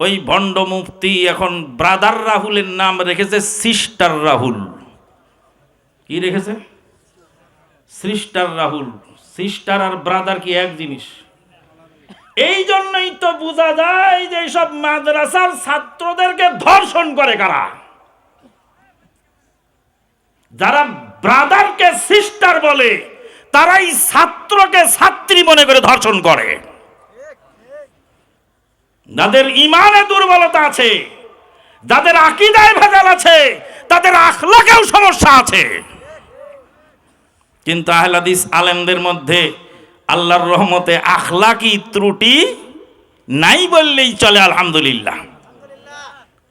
ওই ভণ্ড মুফতি এখন ব্রাদার রাহুলের নাম রেখেছে সিস্টার রাহুল। কি রেখেছে? সিস্টার রাহুল। সিস্টার আর ব্রাদার কি এক জিনিস? এই জন্যই তো বোঝা যায় যে সব মাদ্রাসার ছাত্রদেরকে ধর্ষণ করে কারা। যারা ব্রাদারকে সিস্টার বলে, তারাই ছাত্রকে ছাত্রী মনে করে ধর্ষণ করে। যাদের ইমানে দুর্বলতা আছে, যাদের আকিদায় ভেজাল আছে, তাদের আখলাকেও সমস্যা আছে। কিন্তু আহলাদিস আলেমদের মধ্যে আল্লাহর রহমতে আখলাকি ত্রুটি নাই বললেই চলে, আলহামদুলিল্লাহ।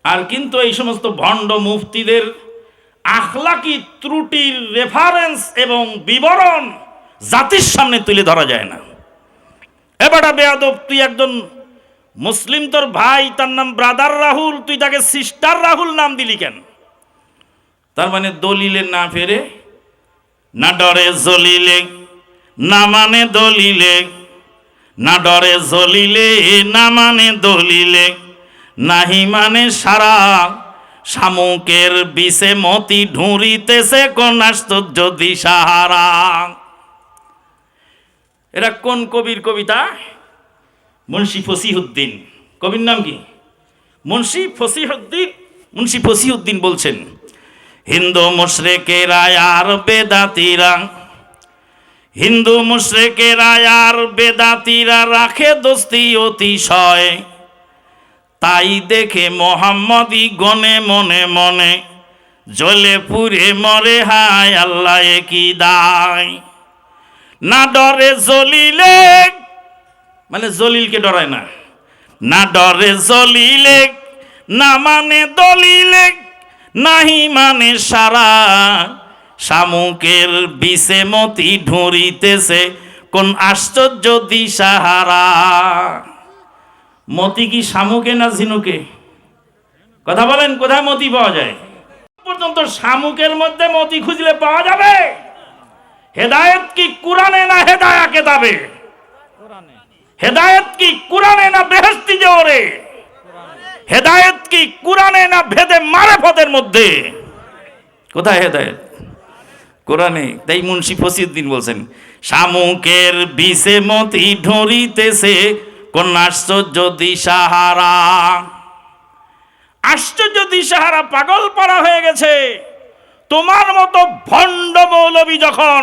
আর কিন্তু এই সমস্ত ভণ্ড মুফতিদের আখলাকি ত্রুটির রেফারেন্স এবং বিবরণ জাতির সামনে তুলে ধরা যায় না। এবারটা বেয়াদব, তুই একজন মুসলিম তোর ভাই, তার নাম ব্রাদার রাহুল, তুই তাকে সিস্টার রাহুল নাম দিলি কেন? তার মানে দলিলে না ফেরে, না ডরে জলিলে, না মানে দলিলে, না ডরে জলিলে, না মানে দলিলে, নাহি মানে সারা শামুকের বিষে মতি ঢুঁড়িতেছে কোন আশ্চর্য দিশাহারা। এরা কোন কবির কবিতা? মুন্সি ফসিহুদ্দিন। কবির নাম কি? মুন্সি ফসিহুদ্দিন মুন্সি ফসিহুদ্দিন বলছেন, হিন্দু মুশরেকেরা আর বেদাতিরা, হিন্দু মুশরেকেরা আর বেদাতিরা রাখে দোস্তি অতিশয়। তাই দেখে মোহাম্মদী গনে মনে মনে, জ্বলে পুরে মরে হায় আল্লাহ কি দায়। না ডরে জলিলে মানে জলিলকে ডরায় না। না ডরে জলিলে না মানে দলিলে নাহি মানে সারা। শামুকের বিষে মতি ঢুঁড়িতেছে কোন আশ্চর্য দিশাহারা। মতি কি শামুকে না ঝিনুকে? কথা বলেন, কোথায় মতি পাওয়া যায়? পর্যন্ত শামুকের মধ্যে মতি খুঁজলে পাওয়া যাবে? হেদায়েত কি কোরআনে না হেদায়া কেতাবে? হেদায়েত কি কোরআনে না বেহেস্তি জোরে হেদায়েত কি কোরআনে না ভেদে মারেফতের মধ্যে? কোথায় হেদায়েত? কোরআনে, তাই মুন্সি ফসিউদ্দিন বলছেন, শামুকের বিষে মতি ঢরিতেছে কোন আশ্চর্য দিশাহারা। আশ্চর্য দিশাহারা পাগল পড়া হয়ে গেছে। তোমার মতো ভণ্ড মৌলবী যখন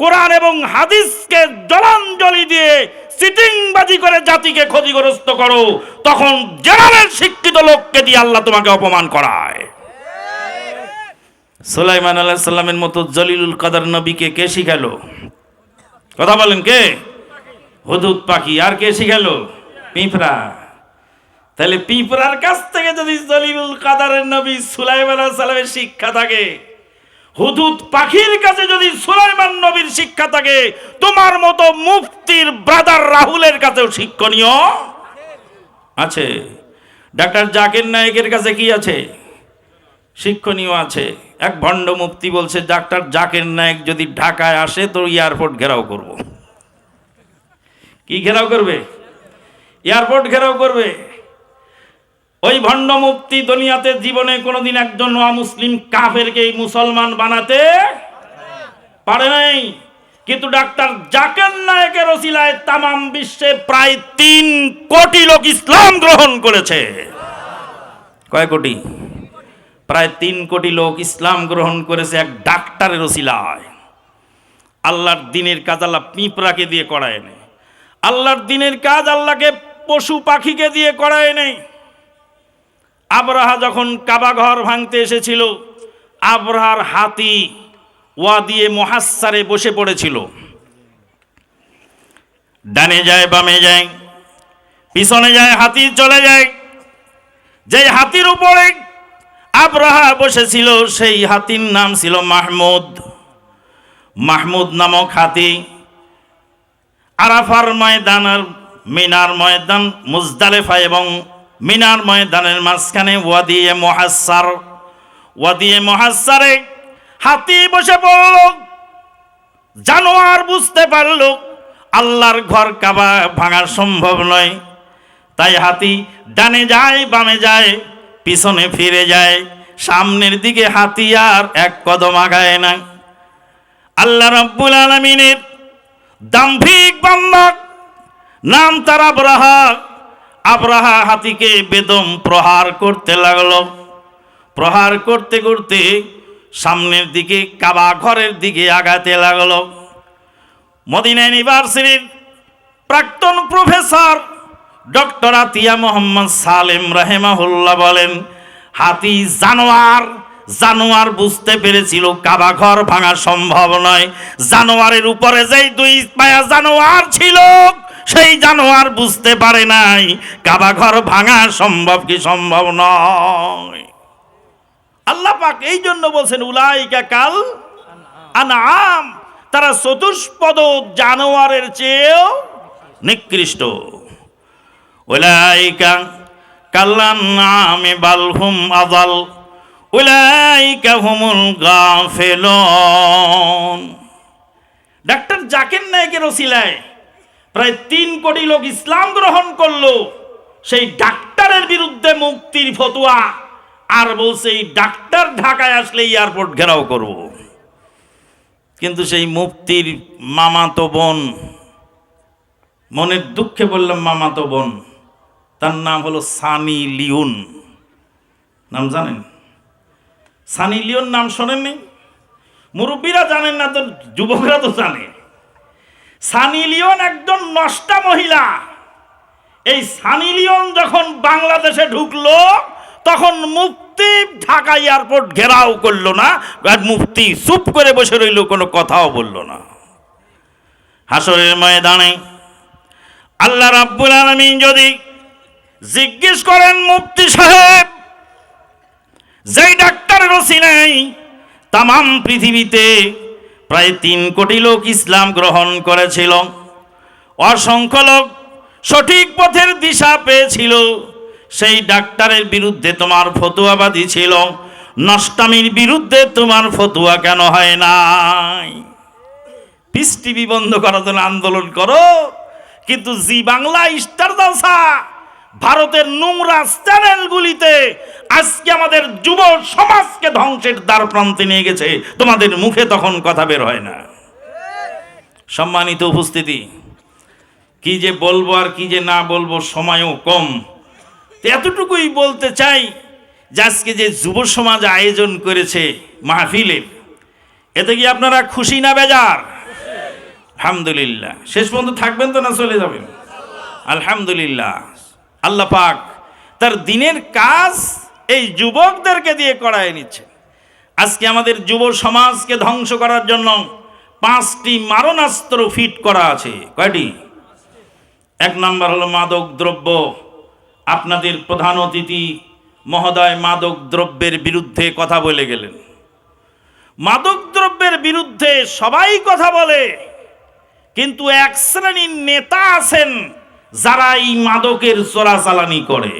কোরআন এবং হাদিসকে জলাঞ্জলি দিয়ে সিটিংবাজি করে জাতিকে ক্ষতিগ্রস্ত করো, তখন জেনারেল শিক্ষিত লোককে দিয়ে আল্লাহ তোমাকে অপমান করায়। সুলাইমান আল্লাহ সাল্লামের মতো জলিলুল কাদার নবীকে কে শিখালো? কথা বলেন কে? হুদুদ পাখি, আর কে শিখালো? পিঁপড়া। তাহলে পিঁপড়ার কাছ থেকে যদি জলিলুল কাদারের নবী সুলাইমান আলাইহিস সালামের শিক্ষা থাকে হুদুদ পাখির কাছে যদি সুলাইমান নবীর শিক্ষা থাকে, তোমার মতো মুফতির ব্রাদার রাহুলের কাছেও শিক্ষণীয়। আছে। ডাক্তার জাকির নায়কের কাছে কি আছে? শিক্ষণীয় আছে। এক ভণ্ড মুফতি বলছে, ডাক্তার জাকির নায়ক যদি ঢাকায় আসে, তো এয়ারপোর্ট ঘেরাও করব। কি ঘেরাও করবে? এয়ারপোর্ট ঘেরাও করবে? ওই ভণ্ড মুক্তি দুনিয়াতে জীবনে কোনোদিন একজন মুসলিম কাফেরকে মুসলমান বানাতে পারে নাই। কিন্তু ডাক্তার জাকের নায়কের ওসিলায় তামাম বিশ্বে প্রায় তিন কোটি লোক ইসলাম গ্রহণ করেছে। কয় কোটি? প্রায় তিন কোটি লোক ইসলাম গ্রহণ করেছে এক ডাক্তারের ওসিলায়। আল্লাহর দিনের কাজ আল্লাহ পিঁপড়াকে দিয়ে করায় নেই। আল্লাহর দিনের কাজ আল্লাহকে পশু পাখিকে দিয়ে করায় নেই। আবরাহা যখন কাবা ঘর ভাঙতে এসেছিল, আবরাহার হাতি ওয়া দিয়ে মহাসারে বসে পড়েছিল। ডানে যায়, বামে যায়, পিছনে যায়, হাতি চলে যায়। যেই হাতির উপরে আবরাহা বসেছিল, সেই হাতির নাম ছিল মাহমুদ। মাহমুদ নামক হাতি আরাফার ময়দানের মিনার ময়দান, মুজদালেফা এবং মিনার ময়দানের মাঝখানে ওয়াদিয়ে মহাসার ওয়াদিয়ে মহাসারে হাতি বসে পড়ল। জানোয়ার বুঝতে পারল, আল্লাহর ঘর কাবা ভাঙা সম্ভব নয়। তাই হাতি ডানে যায়, বামে যায়, পিছনে ফিরে যায়। সামনের দিকে হাতি আর এক কদম আগায় না। আল্লাহ রাব্বুল আলমিনের দাম্ভিক বান্দা, নাম তার আবরাহা আবরাহা হাতিকে বেদম প্রহার করতে লাগল। প্রহার করতে করতে সামনের দিকে, কাবা ঘরের দিকে আগাতে লাগল। মদিনা ইউনিভার্সিটির প্রাক্তন professor doctor Atiya Mohammad Salem রাহেমাহুল্লাহ বলেন, হাতি জানোয়ার জানোয়ার বুঝতে পেরেছিল কাবা ঘর ভাঙা সম্ভব নয়। জানোয়ারের উপরে যেই দুই পায়া জানোয়ার ছিল সেই জানোয়ার বুঝতে পারে নাই, কাবা ঘর ভাঙা সম্ভব কি সম্ভব নয়। আল্লাহ পাক এই জন্য বলছেন, উলাইকা কাল আনাম তারা চতুষ্পদ জানোয়ারের চেয়েও নিকৃষ্ট। উলাইকা কাল্লান নামে বালহুম আদাল উলাইকা হুমুল গাফেলন। ডাক্তার জাকির নায়কের ওসিলায় প্রায় তিন কোটি লোক ইসলাম গ্রহণ করল। সেই ডাক্তারের বিরুদ্ধে মুক্তির ফতোয়া। আর বলছে, এই ডাক্তার ঢাকায় আসলে এয়ারপোর্ট ঘেরাও করব। কিন্তু সেই মুক্তির মামাতো বোন, মনের দুঃখে বললাম, মামাতো বোন, তার নাম হলো সানি লিওন। নাম জানেন? সানি লিওন নাম শোনেননি? মুরব্বীরা জানেন না, তো যুবকরা তো জানে। সানি লিওন একজন নষ্টা মহিলা। এই সানি লিওন যখন বাংলাদেশে ঢুকলো, তখন মুফতি ঢাকা এয়ারপোর্ট ঘেরাও করল না মুফতি চুপ করে বসে রইল, কোনো কথাও বলল না। হাসরের ময়দানে আল্লাহ রাব্বুল আলমিন যদি জিজ্ঞেস করেন মুফতি সাহেব, যেই ডাক্তারের নেই, তামাম পৃথিবীতে প্রায় তিন কোটি লোক ইসলাম গ্রহণ করেছিল। অসংখ্য লোক সঠিক পথের দিশা পেয়েছিল। সেই ডাক্তারের বিরুদ্ধে তোমার ফতুয়াবাদী ছিল। নষ্টামির বিরুদ্ধে তোমার ফতুয়া কেন হয় নাই? পিস টিভি বন্ধ করার জন্য আন্দোলন করো। কিন্তু জি বাংলা স্টার জলসা ভারতের নোংরা চ্যানেলগুলিতে আজকে আমাদের যুব সমাজকে ধ্বংসের দ্বার প্রান্তে নিয়ে গেছে। তোমাদের মুখে তখন কথা বের হয় না। সম্মানিত উপস্থিতি, কি যে বলব আর কি যে না বলব সময়ও কম। এতটুকুই বলতে চাই যে আজকে যে যুব সমাজ আয়োজন করেছে মাহফিলের, এতে কি আপনারা খুশি না বেজার? আলহামদুলিল্লাহ। শেষ পর্যন্ত থাকবেন তো না চলে যাবেন? আলহামদুলিল্লাহ। আল্লাহ পাক তার দিনের কাজ এই যুবকদেরকে দিয়ে করায় নিচ্ছে আজকে আমাদের যুব সমাজকে ধ্বংস করার জন্য পাঁচটি মারণাস্ত্র ফিট করা আছে। কয়টি? এক নম্বর হলো মাদক দ্রব্য। আপনাদের প্রধান অতিথি মহোদয় মাদক দ্রব্যের বিরুদ্ধে কথা বলে গেলেন। মাদক দ্রব্যের বিরুদ্ধে সবাই কথা বলে, কিন্তু এক শ্রেণির নেতা আছেন যারা এই মাদকের চোরাচালানি করে,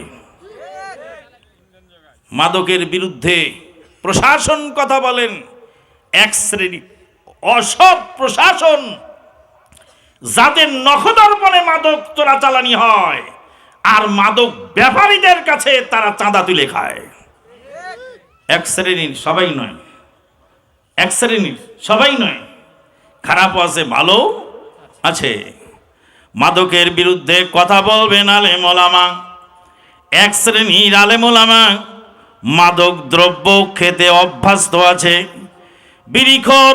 মাদকের বিরুদ্ধে প্রশাসন কথা বলেন, এক শ্রেণি অসৎ প্রশাসন, যাদের নখদর্পণে মাদক চোরাচালানি হয়, আর মাদক ব্যাপারীদের কাছে তারা চাঁদা তুলে খায়। এক শ্রেণির সবাই নয়, এক শ্রেণির সবাই নয় খারাপও আছে, ভালো আছে। মাদকের বিরুদ্ধে কথা বলবেন আলে মোলামা। এক শ্রেণির আলে মোলামা, মাদক দ্রব্য খেতে অভ্যস্ত আছে। বিড়িখর,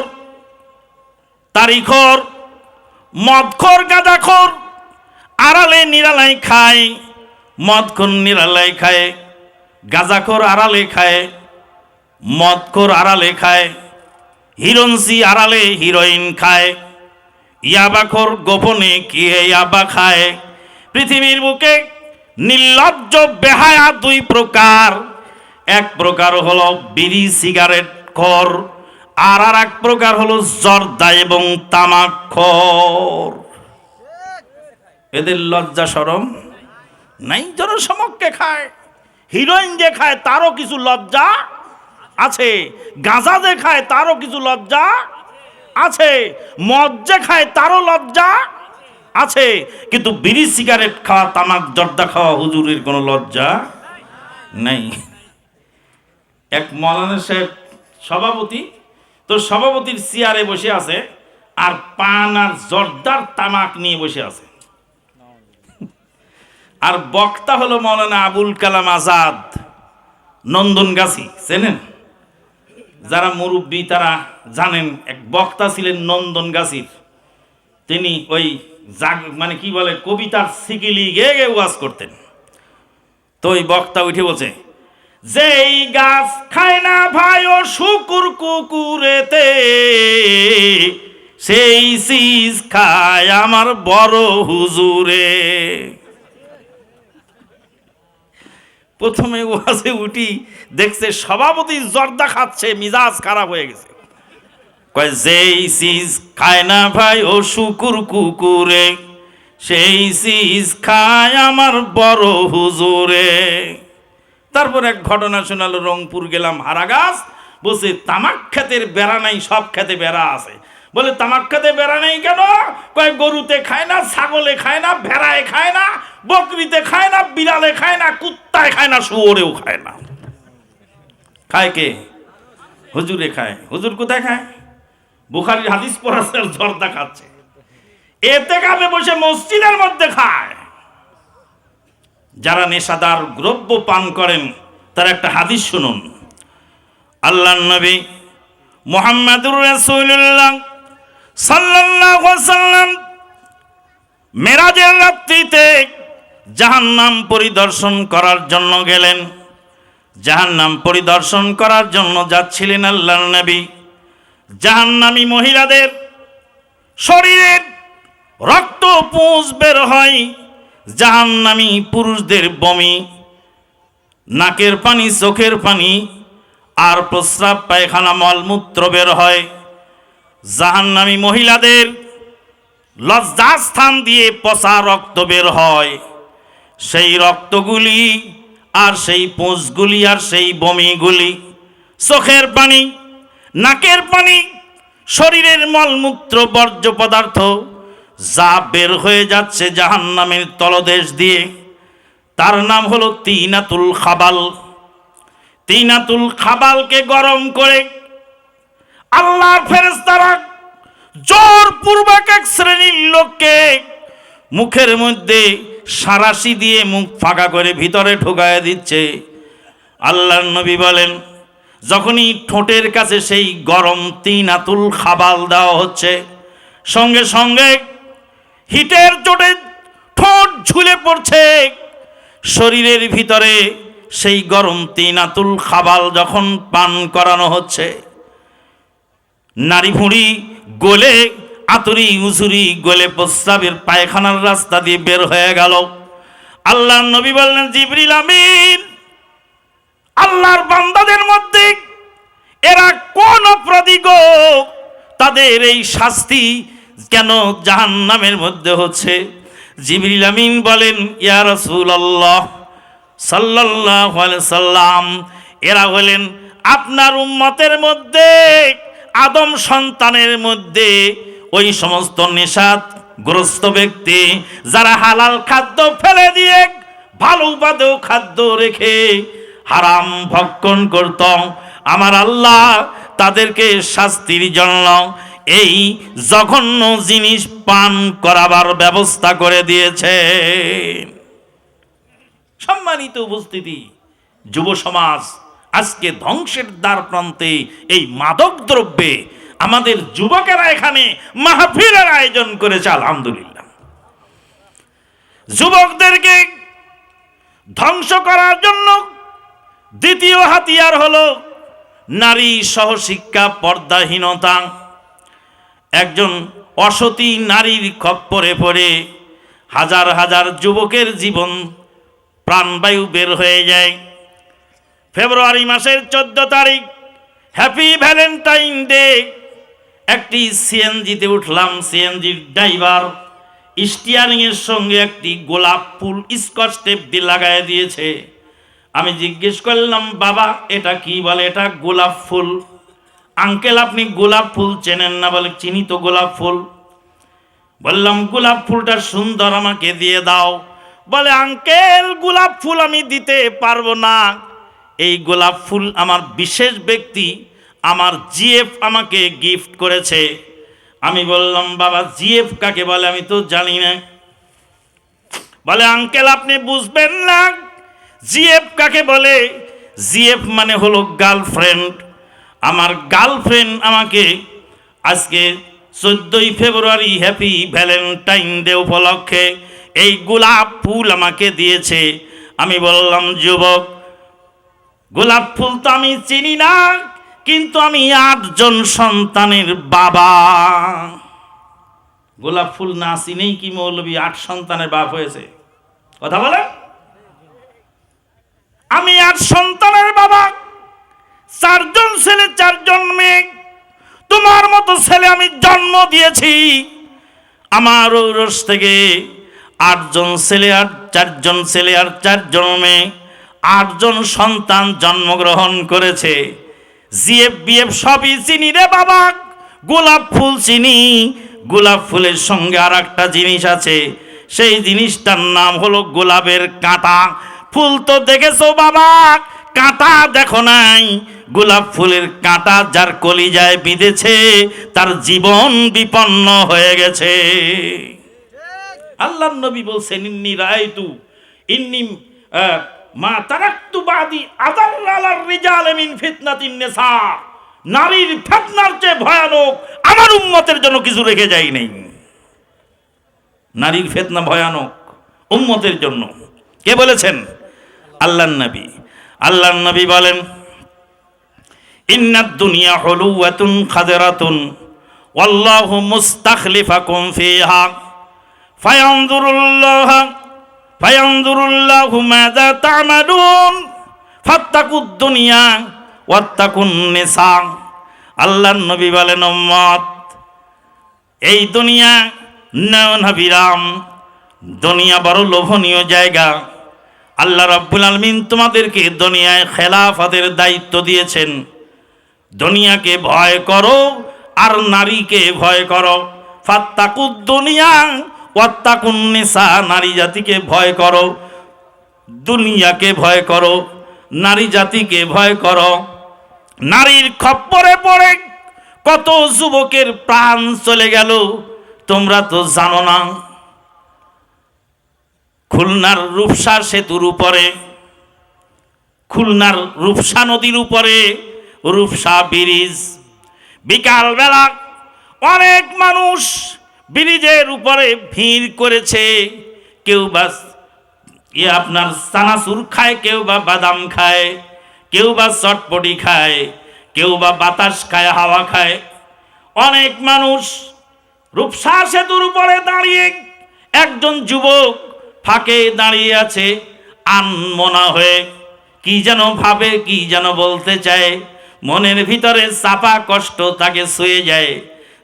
তারিখর, মদখর, গাঁদাখর, আড়ালে নিরালাই খায়, মদখর নিরালাই খায়, গাঁজাখর আড়ালে খায়, মদখর আড়ালে খায়, হিরণসি আড়ালে হিরোইন খায়। ইয়াবাখর গোপনে কি ইয়াবা খায়? পৃথিবীর বুকে নির্লজ্জ বেহায়া দুই প্রকার। এক প্রকার হলো বিড়ি, সিগারেট, খর, আর আর এক প্রকার হলো জর্দা এবং তামাক খর। এদের লজ্জা সরম নাই, জনসমক্ষে খায়। হিরোইন যে খায় তারও কিছু লজ্জা আছে, গাঁজা যে খায় তারও কিছু লজ্জা আছে, মদ যে খায় তারও লজ্জা আছে, কিন্তু বিড়ি সিগারেট খাওয়া, তামাক, জর্দা খাওয়া হুজুরের কোনো লজ্জা নেই। এক মৌলানা সাহেব সভাপতি, তো সভাপতির চেয়ারে বসে আছে আর পান আর জর্দার তামাক নিয়ে বসে আছে। আর বক্তা হলো মৌলানা আবুল কালাম আজাদ, নন্দনগাছি, চেনেন? যারা মুরব্বী, তারা জানেন, এক বক্তা ছিলেন নন্দনগাছির তিনি ওই জাগ মানে কি বলে, কবিতার সিকিলি গেয়ে গে ওয়াজ করতেন। তো ওই বক্তা উঠে বলছে, যেই গাছ খায় না ভাই ও শুকুর কুকুরেতে, সেই সিজ খায় আমার বড় হুজুরে। প্রথমে ওয়াজে উঠি, দেখছে সভাপতি জর্দা খাচ্ছে, মিজাজ খারাপ হয়ে গেছে। কয়, যেই সিজ খায় না ভাই ও শুকুর কুকুরে, সেই সিজ খায় আমার বড় হুজুরে। তারপর এক ঘটনা শোনালো, রংপুর গেলাম হারাগাছ, বলছে, তামাক খেতের বেড়া নাই, সব খেতে বেড়া আছে। বলে তামাক খেতে বেড়া নেই কেন? কয়, গরুতে খায় না, ছাগলে খায় না, ভেড়ায় খায় না, বকরিতে খায় না, বিড়ালে খায় না, কুত্তায় খায় না, শুয়োরেও খায় না। খায় কে? হুজুরে খায়। হুজুর কোথায় খায়? বুখারির হাদিস পড়াছে আর জর্দা খাচ্ছে। এতে কাবে বসে মসজিদের মধ্যে খায়। যারা নেশাদার দ্রব্য পান করেন, তার একটা হাদিস শুনুন। আল্লাহ নবী মোহাম্মদুর রাসূলুল্লাহ সাল্লাম মেরাজের রাত্রিতে জাহান্নাম পরিদর্শন করার জন্য গেলেন। জাহান্নাম পরিদর্শন করার জন্য যাচ্ছিলেন আল্লাহর নবী। জাহান্নামী মহিলাদের শরীরের রক্ত পুঁজ বের হয়, জাহান্নামী পুরুষদের বমি, নাকের পানি, চোখের পানি, আর প্রস্রাব পায়খানা মলমূত্র বের হয়। জাহান্নামী মহিলাদের লজ্জাস্থান দিয়ে পচা রক্ত বের হয়। সেই রক্তগুলি আর সেই পুঁজগুলি আর সেই বমিগুলি চোখের পানি, নাকের পানি, শরীরের মলমূত্র, বর্জ্য পদার্থ যা বের হয়ে যাচ্ছে জাহান্নামের তলদেশ দিয়ে। তার নাম হলো তিনাতুল খাবাল। তিনাতুল খাবালকে গরম করে আল্লাহর ফেরেস্তারা জোরপূর্বক এক শ্রেণির লোককে মুখের মধ্যে সারাশি দিয়ে মুখ ফাঁকা করে ভিতরে ঢোকায় দিচ্ছে। আল্লাহর নবী বলেন, যখনই ঠোঁটের কাছে সেই গরম তিন আতুল খাবাল দেওয়া হচ্ছে, সঙ্গে সঙ্গে হিটের চোটে ঠোঁট ঝুলে পড়ছে। শরীরের ভিতরে সেই গরম তিন আতুল খাবাল যখন পান করানো হচ্ছে নারী ভুঁড়ি গলে, আতুরি উসুরি গলে প্রস্রাবের পায়খানার রাস্তা দিয়ে বের হয়ে গেল। আল্লাহ নবী বললেন, জিবরিল আমিন, আল্লাহর বান্দাদের মধ্যে এরা কোন অপরাধী গো? তাদের এই শাস্তি কেন জাহান্নামের মধ্যে হচ্ছে? জিবরিল আমিন বলেন, ইয়া রাসূলুল্লাহ সাল্লাল্লাহু আলাইহি সাল্লাম, এরা হলেন আপনার উম্মতের মধ্যে আদম সন্তানের মধ্যে ওই সমস্ত নেশাত গ্রস্ত ব্যক্তি যারা হালাল খাদ্য ফেলে দিয়ে ভালো উপাদেয় খাদ্য রেখে হারাম ভক্ষণ করত, আমার আল্লাহ তাদেরকে শাস্তির জন্য এই জঘন্য জিনিস পান করাবার ব্যবস্থা করে দিয়েছে। সম্মানিত উপস্থিতি, যুব সমাজ আজকে ধ্বংসের দ্বার প্রান্তে এই মাদক দ্রব্যে আমাদের যুবকেরা এখানে মাহফিলের আয়োজন করেছে, আলহামদুলিল্লাহ। যুবকদেরকে ধ্বংস করার জন্য দ্বিতীয় হাতিয়ার হলো নারী সহশিক্ষা পর্দাহীনতা। একজন অসতী নারীর খপ্পরে পড়ে হাজার হাজার যুবকের জীবন প্রাণবায়ু বের হয়ে যায়। ফেব্রুয়ারি মাসের চোদ্দ তারিখ হ্যাপি ভ্যালেন্টাইন ডে একটি সিএনজিতে উঠলাম সিএনজির ড্রাইভার স্টিয়ারিংয়ের সঙ্গে একটি গোলাপ ফুল স্কচ টেপ দিয়ে লাগাই দিয়েছে। আমি জিজ্ঞেস করলাম, বাবা, এটা কি বলে? এটা গোলাপ ফুল? আঙ্কেল, আপনি গোলাপ ফুল চেনেন না বলে চিনি তো গোলাপ ফুল? বললাম, গোলাপ ফুলটা সুন্দর আমাকে দিয়ে দাও। বলে, আঙ্কেল, গোলাপ ফুল আমি দিতে পারব না। এই গোলাপ ফুল আমার বিশেষ ব্যক্তি, আমার জিএফ আমাকে গিফট করেছে। আমি বললাম, বাবা, জিএফ কাকে বলে? আমি তো জানি না। বলে, আঙ্কেল, আপনি বুঝবেন না, জিএফ কাকে বলে? জিএফ মানে হলো গার্লফ্রেন্ড আমার গার্লফ্রেন্ড আমাকে আজকে চোদ্দই ফেব্রুয়ারি হ্যাপি ভ্যালেন্টাইন ডে উপলক্ষে এই গোলাপ ফুল আমাকে দিয়েছে। আমি বললাম, যুবক গোলাপ ফুল তো আমি চিনি না, কিন্তু আমি আটজন সন্তানের বাবা। গোলাপ ফুল না চিনেই কি মৌলবী আট সন্তানের বাপ হয়েছে? কথা বলে আমি আট সন্তানের বাবা, চারজন ছেলে, চারজন মেয়ে। তোমার মতো ছেলে আমি জন্ম দিয়েছি। আমার ঔরস থেকে আটজন ছেলে আর চারজন ছেলে আর চারজন মেয়ে। আটজন সন্তান জন্মগ্রহণ করেছে। জিএফ বিএফ সবই চিনি রে বাবা। গোলাপ ফুল চিনি। গোলাপ ফুলের সঙ্গে আর একটা জিনিস আছে। সেই জিনিসটার নাম হলো গোলাপের কাঁটা। ফুল তো দেখেছ বাবা? কাঁটা দেখো নাই। গোলাপ ফুলের কাঁটা যার কলিজায় বিঁধেছে তার জীবন বিপন্ন হয়ে গেছে। আল্লাহ নবী বলছেন ইন্নি রায়তু ইন্নি আহ, মা তারাক্তু বাদি আদাল্লালার রিজাল মিন ফিতনাতিন নিসা নারীর ফিতনার চেয়ে ভয়ানক আমার উম্মতের জন্য কিছু রেখে যাই নাই। নারীর ফেতনা ভয়ানক উম্মতের জন্য। কে বলেছেন? আল্লাহ নবী। আল্লাহ নবী বলেন, ইন্নাদ দুনিয়া হলুয়াতুন খাদেরাতুন, ওয়াল্লাহু মুস্তাখলিফাকুম ফিহা, ফায়ানজুরুল্লাহ ফায়ানজুরুল্লাহু মাযা তা'মালুন ফাত্তাকুদ দুনিয়া ওয়াত্তাকুন নিসা নবী বলেন এই দুনিয়া নয়ন বিরাম, দুনিয়া বড় লোভনীয় জায়গা। আল্লাহ রাব্বুল আলমিন তোমাদেরকে দুনিয়ায় খেলাফাদের দায়িত্ব দিয়েছেন। দুনিয়াকে ভয় করো আর নারীকে ভয় করো। ফাত্তাকুদ দুনিয়া ওয়াত্তাকুন নিসা নারী জাতিকে ভয় করো। দুনিয়াকে ভয় করো, নারী জাতিকে ভয় করো। নারীর খপ্পরে পড়ে কত যুবকের প্রাণ চলে গেল, তোমরা তো জানো না। খুলনার রূপসা সেতুর উপরে, খুলনার রূপসা নদীর উপরে, রূপসা ব্রিজ। বিকালবেলা অনেক মানুষ ব্রিজের উপরে ভিড় করেছে। কেউ বা ইয়ে আপনার চানাচুর খায়, কেউ বা বাদাম খায়, কেউ বা চটপটি খায়, কেউ বা বাতাস খায়, হাওয়া খায়। অনেক মানুষ রূপসা সেতুর উপরে দাঁড়িয়ে একজন যুবক ফাঁকে দাঁড়িয়ে আছে, আনমনা হয়ে। কি যেন ভাবে, কি যেন বলতে চায়। মনের ভিতরে চাপা কষ্ট তাকে শুয়ে যায়।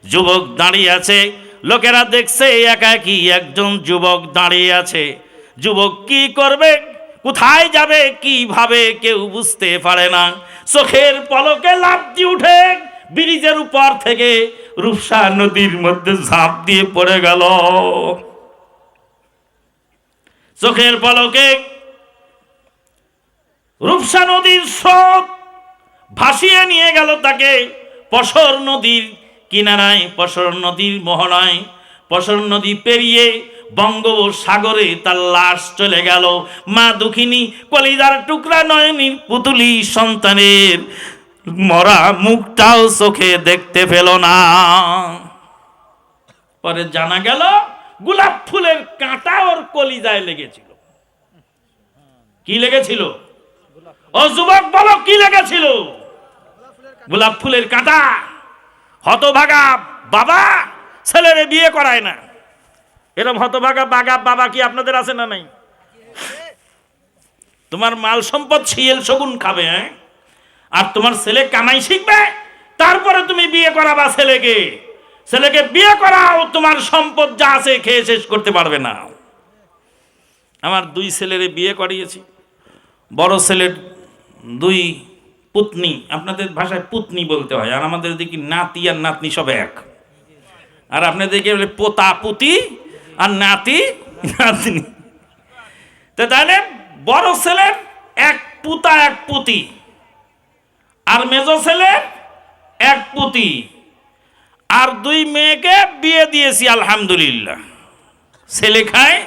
যুবক দাঁড়িয়ে আছে লোকেরা দেখছে একাকি একজন যুবক দাঁড়িয়ে আছে। যুবক কি করবে? কোথায় যাবে? কীভাবে? কেউ বুঝতে পারে না। চোখের পলকে লাভ দিয়ে উঠে ব্রিজের উপর থেকে রূপসা নদীর মধ্যে ঝাঁপ দিয়ে পড়ে গেল। চোখের পলকে রূপসা নদীর স্রোত ভাসিয়ে নিয়ে গেল তাকে। পশর নদীর কিনারায় পশর নদীর মোহনায় পশর নদী পেরিয়ে বঙ্গোপসাগরে তার লাশ চলে গেল। মা দুঃখিনী কলিদার টুকরা নয়নি পুতুলি সন্তানের মরা মুখটাও চোখে দেখতে পেল না। পরে জানা গেল, গোলাপ ফুলের কাঁটা ওর কলিজায় লেগেছিল। কি লেগেছিল? ও যুবক বলো, কি লেগেছিল? গোলাপ ফুলের কাঁটা। হতভাগা বাবা, ছেলেরে বিয়ে করায় না। এরকম হতভাগা বাগা বাবা কি আপনাদের আছে না নাই? তোমার মাল সম্পদ শিয়েল শগুন খাবে হ্যাঁ? আর তোমার ছেলে কামাই শিখবে, তারপরে তুমি বিয়ে করাবা ছেলেকে। ছেলেকে বিয়ে করাও, তোমার সম্পদ যা আছে খেয়ে শেষ করতে পারবে না। আমার দুই ছেলেরে বিয়ে করিয়েছি। বড় ছেলের দুই পুতনি, আপনাদের ভাষায় পুতনি বলতে হয়, আর আমাদের দেখি নাতি আর নাতনি সব এক। আর আপনাদেরকে বলে পোতা পুতি আর নাতি নাতনি। তো তাহলে বড় ছেলের এক পুতা, এক পুতি, আর মেজ ছেলের এক পুতি। আর দুই মেয়েকে বিয়ে দিয়েছি, আলহামদুলিল্লাহ। ছেলে খায়,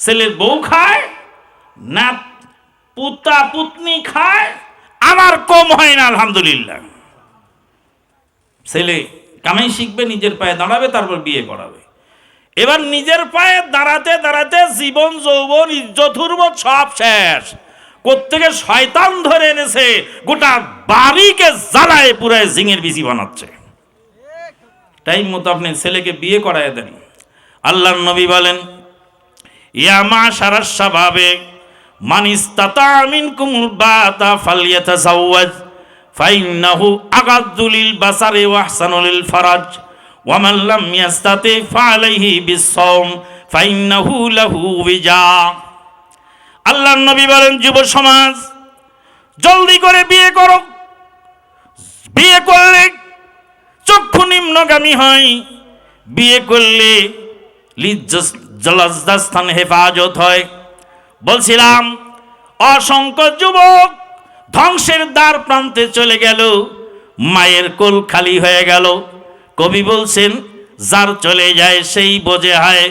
ছেলের বউ খায় না পুতা পুতনি খায় আমার কম হয় না, আলহামদুলিল্লাহ। ছেলে কামাই শিখবে, নিজের পায়ে দাঁড়াবে, তারপর বিয়ে করাবে। এবার নিজের পায়ে দাঁড়াতে দাঁড়াতে জীবন, যৌবন ইজ্জতুর্ব সব শেষ। কোত্থেকে শয়তান ধরে এনেছে, গোটা বাড়িকে জ্বালায়, পুরায় জিঙের বিজি বানাচ্ছে। টাইম মতো আপনি ছেলেকে বিয়ে করায় দেন। আল্লাহ নবী বলেন, ইয়া মা সারাসা ভাবে মানিস্তাতা মিনকুম বাতা ফালিয়াতাজাওয়াজ, ফাইন্নাহু আগাদ্দুলিল বাসারে ওয়া আহসানুলিল ফারাজ, ওয়া মান লাম ইয়াস্তাতি ফালাইহি বিসসাওম, ফাইন্নাহু লাহু বিজা আল্লাহর নবী বলেন, যুব সমাজ, জলদি করে বিয়ে করো। বিয়ে করলে চক্ষু নিম্নগামী হয়। বিয়ে করলে জলস্থান হেফাজত হয়। বলছিলাম, অসংখ্য যুবক ধ্বংসের দ্বার প্রান্তে চলে গেল। মায়ের কোল খালি হয়ে গেল। কবি বলছেন, যার চলে যায় সেই বোঝে হয়